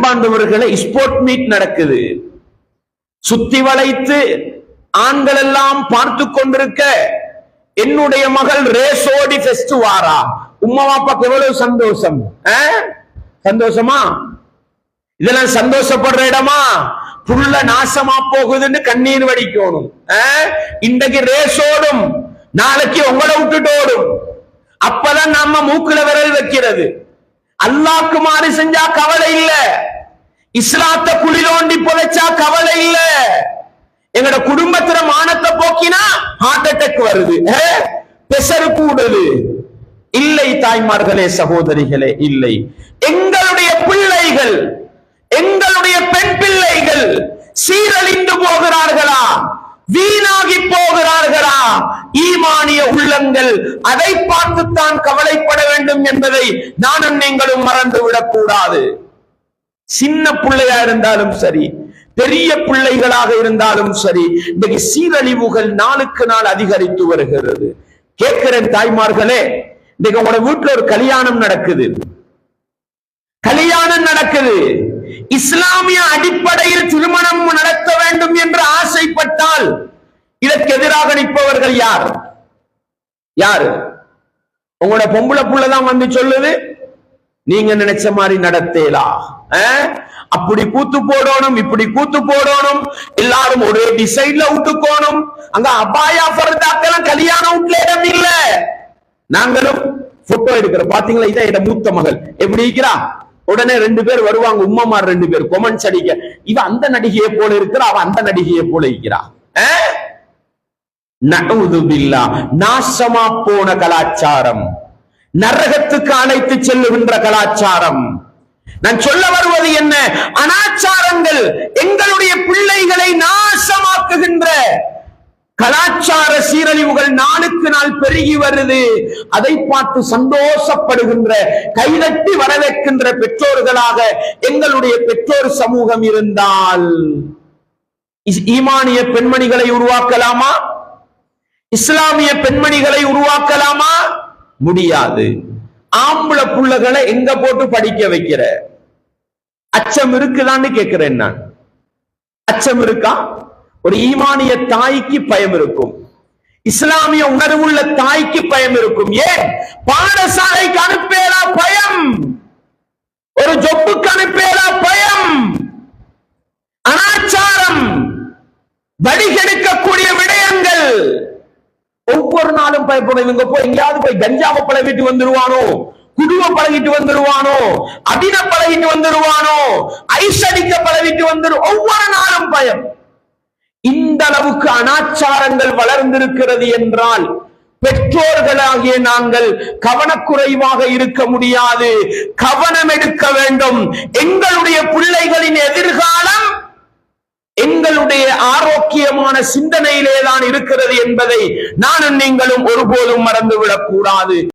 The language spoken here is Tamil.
பாண்டவர்களை ஸ்போர்ட் மீட் நடக்குது. சுத்தி வளைத்து ஆண்கள் எல்லாம் பார்த்து கொண்டிருக்க என்னுடைய மகள் ரேசோடி ஃபெஸ்ட் வாரா. உம்மா பாப்பாக்கு எவ்வளவு சந்தோஷம்? சந்தோஷமா? இதெல்லாம் சந்தோஷப்படுற இடமா? புள்ள நாசமா போகுதுன்னு கண்ணீர் வடிக்கணும். ஆ? இன்றைக்கு ரேஸோடும் நாளைக்கு உங்களை விட்டுட்டு ஓடும். அப்பதான் நம்ம மூக்குல விரல் வைக்கிறது. அல்லாக்கு மாறி செஞ்சா கவலை இல்ல. இஸ்லாத்த குளிரோண்டி புதைச்சா கவலை இல்ல. எங்கட குடும்பத்துல மானத்தை போக்கினா ஹார்ட் அட்டாக் வருது. பெசரு கூடுது இல்லை தாய்மார்களே சகோதரிகளே இல்லை. எங்களுடைய பிள்ளைகள் எங்களுடைய பெண் பிள்ளைகள் சீரழிந்து போகிறார்களா? வீணாகி போகிறார்களா? ஈமானிய உள்ளங்கள் அதை பார்த்துத்தான் கவலைப்பட வேண்டும் என்பதை நானும் நீங்களும் மறந்து விடக்கூடாது சின்ன பிள்ளையா இருந்தாலும் சரி பெரிய பிள்ளைகளாக இருந்தாலும் சரி இன்றைக்கு சீரழிவுகள் நாளுக்கு நாள் அதிகரித்து வருகிறது. கேட்கிறேன் தாய்மார்களே இன்னைக்கு உங்களோட வீட்டுல ஒரு கல்யாணம் நடக்குது. கல்யாணம் நடக்குது. இஸ்லாமிய அடிப்படையில் திருமணம் நடத்த வேண்டும் என்று ஆசைப்பட்டால் இதற்கு எதிராக நிற்பவர்கள் யார்? யாரு? உங்களோட பொம்பளை புள்ளதான் வந்து சொல்லுது. நீங்க நினைச்ச மாதிரி நடத்தேலா? அப்படி கூத்து போடணும் இப்படி கூத்து போடணும். எல்லாரும் ஒரே டிசைன்ல விட்டுக்கோணும். அங்க அபாயா பரதாக்கெல்லாம் கல்யாண வீட்டுல இடம் இல்ல. நாங்களும் போட்டோ எடுக்கிறோம். பாத்தீங்களா? இதான் என் மூத்த மகள். எப்படி இருக்கிறா? உடனே ரெண்டு பேர் வருவாங்க. உம்மமார் ரெண்டு பேர். கொமெண்ட்ஸ் அடிக்க இவ அந்த நடிகையை போல இருக்கிறா அவ அந்த நடிகையை போல இருக்கிறா. நாசமா போன கலாச்சாரம். நரகத்துக்கு அழைத்து செல்லுகின்ற கலாச்சாரம். நான் சொல்ல வருவது என்ன? அனாச்சாரங்கள் எங்களுடைய பிள்ளைகளை நாசமாக்குகின்ற கலாச்சார சீரழிவுகள் நாளுக்கு நாள் பெருகி வருது. அதை பார்த்து சந்தோஷப்படுகின்ற கைதட்டி வரவேற்கின்ற பெற்றோர்களாக எங்களுடைய பெற்றோர் சமூகம் இருந்தால் ஈமானிய பெண்மணிகளை உருவாக்கலாமா? இஸ்லாமிய பெண்மணிகளை உருவாக்கலாமா? முடியாது. ஆம்பளை புள்ளகளை எங்க போட்டு படிக்க வைக்கிற? அச்சம் இருக்குதான்னு கேட்கிறேன் நான். அச்சம் இருக்கா? ஒரு ஈமானிய தாய்க்கு பயம் இருக்கும். இஸ்லாமிய உணர்வுள்ள தாய்க்கு பயம் இருக்கும். ஏன்? பாடசாலைக்கு அனுப்பேலா பயம். ஒரு ஜொப்புக்கு அனுப்பேலா பயம். அனாச்சாரம். வழிகெடுக்கக்கூடிய விடயங்கள். ஒவ்வொரு நாளும் பயப்படும் இவங்க போய் எங்கேயாவது போய் கஞ்சாவை பழகிட்டு வந்துருவானோ? குடுவ பழகிட்டு வந்துருவானோ? அதின பழகிட்டு வந்துருவானோ? ஐஸ் அடிக்க பழகிட்டு வந்துரு ஒவ்வொரு நாளும் பயம் இந்த அளவுக்கு அனாச்சாரங்கள் வளர்ந்திருக்கிறது என்றால் பெற்றோர்களாகிய நாங்கள் கவனக்குறைவாக இருக்க முடியாது. கவனம் எடுக்க வேண்டும். எங்களுடைய பிள்ளைகளின் எதிர்காலம் எங்களுடைய ஆரோக்கியமான சிந்தனையிலே தான் இருக்கிறது என்பதை நானும் நீங்களும் ஒருபோதும் மறந்துவிடக் கூடாது